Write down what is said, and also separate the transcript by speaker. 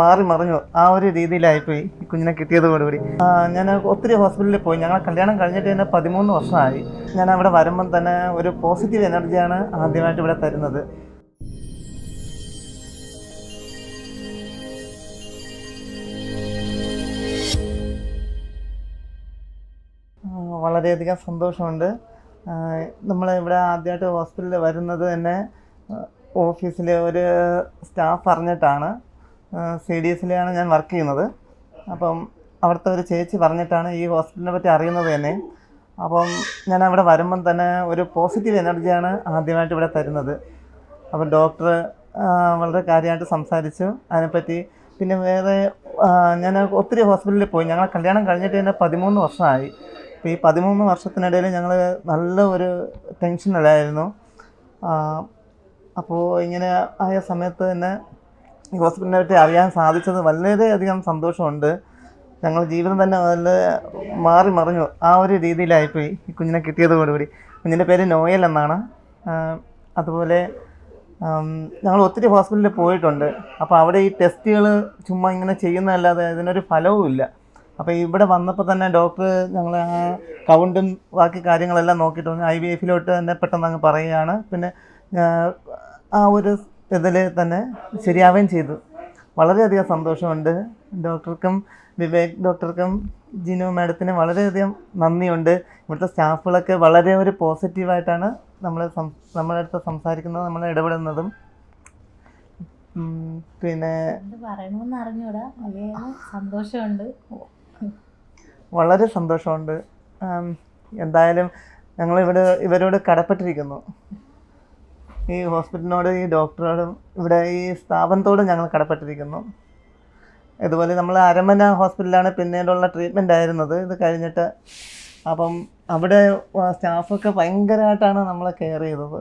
Speaker 1: മാറി മറിഞ്ഞു. ആ ഒരു രീതിയിലായിപ്പോയി ഈ കുഞ്ഞിനെ കിട്ടിയതോടുകൂടി. ഞാൻ ഒത്തിരി ഹോസ്പിറ്റലിൽ പോയി. ഞങ്ങളെ കല്യാണം കഴിഞ്ഞിട്ട് തന്നെ പതിമൂന്ന് വർഷമായി. ഞാൻ അവിടെ വരുമ്പം തന്നെ ഒരു പോസിറ്റീവ് എനർജിയാണ് ആദ്യമായിട്ട് ഇവിടെ തരുന്നത്. വളരെയധികം സന്തോഷമുണ്ട്. നമ്മൾ ഇവിടെ ആദ്യമായിട്ട് ഹോസ്പിറ്റലിൽ വരുന്നത് തന്നെ ഓഫീസിലെ ഒരു സ്റ്റാഫ് അറിഞ്ഞിട്ടാണ് സി ഡി എസിലാണ് ഞാൻ വർക്ക് ചെയ്യുന്നത്. അപ്പം അവിടുത്തെ ഒരു ചേച്ചി പറഞ്ഞിട്ടാണ് ഈ ഹോസ്പിറ്റലിനെ പറ്റി അറിയുന്നത് തന്നെ. അപ്പം ഞാൻ അവിടെ വരുമ്പം തന്നെ ഒരു പോസിറ്റീവ് എനർജിയാണ് ആദ്യമായിട്ട് ഇവിടെ തരുന്നത്. അപ്പം ഡോക്ടർ വളരെ കാര്യമായിട്ട് സംസാരിച്ചു. അതിനെപ്പറ്റി പിന്നെ വേറെ ഞാൻ ഒത്തിരി ഹോസ്പിറ്റലിൽ പോയി. ഞങ്ങളെ കല്യാണം കഴിഞ്ഞിട്ട് തന്നെ പതിമൂന്ന് വർഷമായി. അപ്പോൾ ഈ പതിമൂന്ന് വർഷത്തിനിടയിൽ ഞങ്ങൾ നല്ല ഒരു ടെൻഷനിലായിരുന്നു. അപ്പോൾ ഇങ്ങനെ ആയ സമയത്ത് തന്നെ ഈ ഹോസ്പിറ്റലിനെ പറ്റി അറിയാൻ സാധിച്ചത് വളരെയധികം സന്തോഷമുണ്ട്. ഞങ്ങൾ ജീവിതം തന്നെ നല്ല മാറി മറിഞ്ഞു. ആ ഒരു രീതിയിലായിപ്പോയി ഈ കുഞ്ഞിനെ കിട്ടിയതോടുകൂടി. കുഞ്ഞിന്റെ പേര് നോയൽ എന്നാണ്. അതുപോലെ ഞങ്ങൾ ഒത്തിരി ഹോസ്പിറ്റലിൽ പോയിട്ടുണ്ട്. അപ്പോൾ അവിടെ ഈ ടെസ്റ്റുകൾ ചുമ്മാ ഇങ്ങനെ ചെയ്യുന്നതല്ലാതെ ഇതിനൊരു ഫലവും ഇല്ല. അപ്പോൾ ഇവിടെ വന്നപ്പോൾ തന്നെ ഡോക്ടർ ഞങ്ങൾ കൗണ്ടും ബാക്കി കാര്യങ്ങളെല്ലാം നോക്കിയിട്ട് ഐ വി എഫിലോട്ട് തന്നെ പെട്ടെന്ന് അങ്ങ് പറയുകയാണ്. പിന്നെ ആ ഒരു ഇതിൽ തന്നെ ശരിയാവുകയും ചെയ്തു. വളരെയധികം സന്തോഷമുണ്ട്. ഡോക്ടർക്കും വിവേക് ഡോക്ടർക്കും ജിനു മാഡത്തിനും വളരെയധികം നന്ദിയുണ്ട്. ഇവിടുത്തെ സ്റ്റാഫുകളൊക്കെ വളരെ ഒരു പോസിറ്റീവായിട്ടാണ് നമ്മൾ നമ്മുടെ അടുത്ത് സംസാരിക്കുന്നത് നമ്മൾ ഇടപെടുന്നതും. പിന്നെ
Speaker 2: പറയണമെന്ന് അറിഞ്ഞൂടാ. സന്തോഷമുണ്ട്.
Speaker 1: വളരെ സന്തോഷമുണ്ട്. എന്തായാലും ഞങ്ങൾ ഇവിടെ ഇവരോട് കടപ്പെട്ടിരിക്കുന്നു. ഈ ഹോസ്പിറ്റലിനോട് ഈ ഡോക്ടറോടും ഇവിടെ ഈ സ്ഥാപനത്തോടും ഞങ്ങൾ കടപ്പെട്ടിരിക്കുന്നു. ഇതുപോലെ നമ്മൾ അരമന ഹോസ്പിറ്റലാണ് പിന്നീടുള്ള ട്രീറ്റ്മെന്റ് ആയിരുന്നത്. ഇത് കഴിഞ്ഞിട്ട് അപ്പം അവിടെ സ്റ്റാഫൊക്കെ ഭയങ്കരമായിട്ടാണ് നമ്മളെ കെയർ ചെയ്തത്.